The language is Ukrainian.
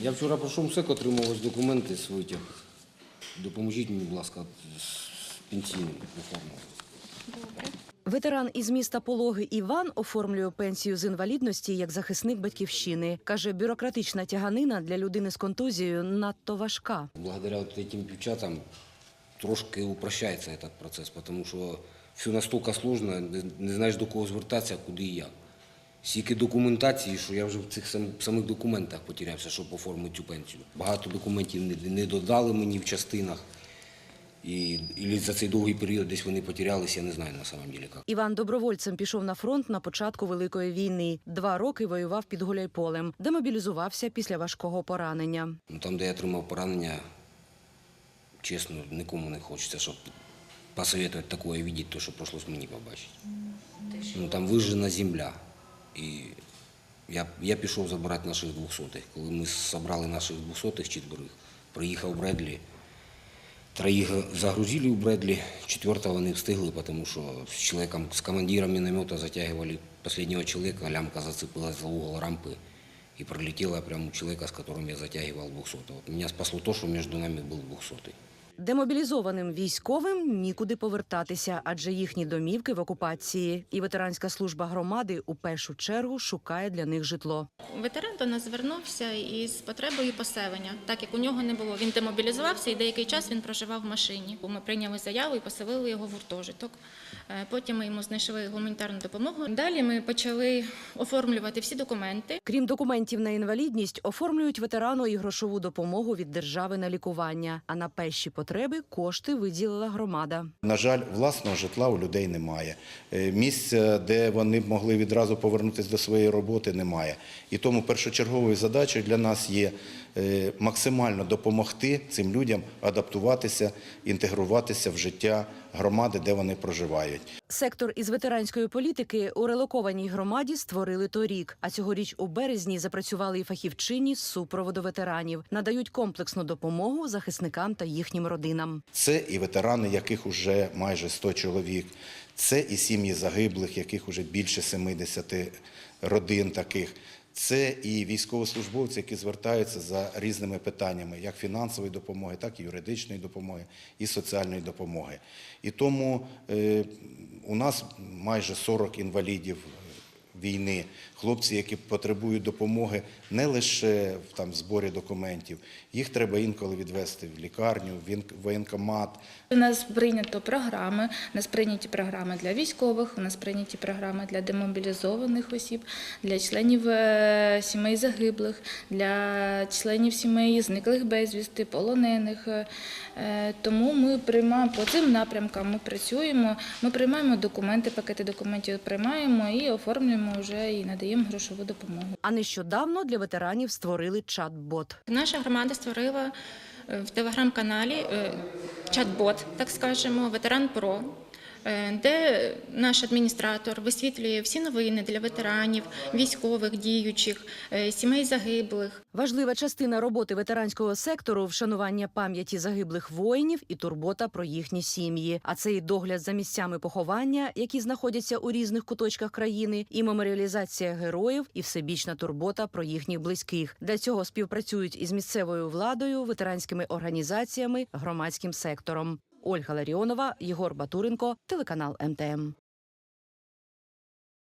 Я вчора пройшов МСЕК, отримав ось документи з витяг. Допоможіть мені, будь ласка, з пенсійним оформленням. Ветеран із міста Пологи Іван оформлює пенсію з інвалідності як захисник батьківщини. Каже, бюрократична тяганина для людини з контузією надто важка. Благодаря вот этим дівчатам трошки упрощається этот процес, тому що все настільки не, не знаєш до кого звертатися, куди і як. Стільки документації, що я вже в цих самих документах потерявся, щоб оформити цю пенсію. Багато документів не, не додали мені в частинах. І, і за цей довгий період десь вони потерялися, я не знаю на самом деле як. Іван добровольцем пішов на фронт на початку Великої війни. Два роки воював під Гуляйполем, де мобілізувався після важкого поранення. Ну, там, де я отримав поранення, чесно, нікому не хочеться, щоб посоветувати таке видіти, то, що прийшлось мені побачити. Ну, там вижжена земля. І я, я пішов забирати наших двохсотих. Коли ми зібрали наших двохсотих четверих, приїхав Бредлі, троїх загрузили в Бредлі, четвертого не встигли, тому що з чоловіком, з командиром міномета затягували останнього чоловіка, лямка зацепилась за угол рампи и пролетела прямо у человека, с которым я затягивал 200 вот Меня спасло то, что между нами был 200 Демобілізованим військовим нікуди повертатися, адже їхні домівки в окупації. І ветеранська служба громади у першу чергу шукає для них житло. Ветеран до нас звернувся із потребою поселення, так як у нього не було. Він демобілізувався і деякий час він проживав в машині. Ми прийняли заяву і поселили його в гуртожиток. Е, Потім ми йому знайшли гуманітарну допомогу. Далі ми почали оформлювати всі документи. Крім документів на інвалідність, оформлюють ветерану і грошову допомогу від держави на лікування. А на перші потреби кошти виділила громада. На жаль, власного житла у людей немає. Е, Місця, де вони б могли відразу повернутися до своєї роботи, немає. І тому першочерговою задачею для нас є е, максимально допомогти цим людям адаптуватися, інтегруватися в життя громади, де вони проживають. Сектор із ветеранської політики у релокованій громаді створили торік. А цьогоріч у березні запрацювали і фахівчині з супроводу ветеранів, надають комплексну допомогу захисникам та їхнім родинам. Це і ветерани, яких уже майже 100 чоловік. Це і сім'ї загиблих, яких уже більше 70 родин таких. Це і військовослужбовці, які звертаються за різними питаннями, як фінансової допомоги, так і юридичної допомоги, і соціальної допомоги. І тому е, у нас майже 40 інвалідів війни, хлопці, які потребують допомоги не лише в там зборі документів, їх треба інколи відвести в лікарню, в воєнкомат, У нас прийнято програми. У нас прийняті програми для військових, у нас прийняті програми для демобілізованих осіб, для членів е, сімей загиблих, для членів сімей зниклих безвісти, полонених. Е, Тому ми приймаємо по цим напрямкам. Ми працюємо. Ми приймаємо документи, пакети документів приймаємо і оформлюємо вже і надаємо грошову допомогу. А нещодавно для ветеранів створили чат-бот. Наша громада створила е, в телеграм-каналі е, чат-бот, так скажемо, Ветеран Про. Е, Де наш адміністратор висвітлює всі новини для ветеранів, військових, діючих, е, сімей загиблих, Важлива частина роботи ветеранського сектору вшанування пам'яті загиблих воїнів і турбота про їхні сім'ї. А це і догляд за місцями поховання, які знаходяться у різних куточках країни, і меморіалізація героїв, і всебічна турбота про їхніх близьких. Для цього співпрацюють із місцевою владою, ветеранськими організаціями, громадським сектором. Ольга Ларіонова, Єгор Батуренко, телеканал МТМ.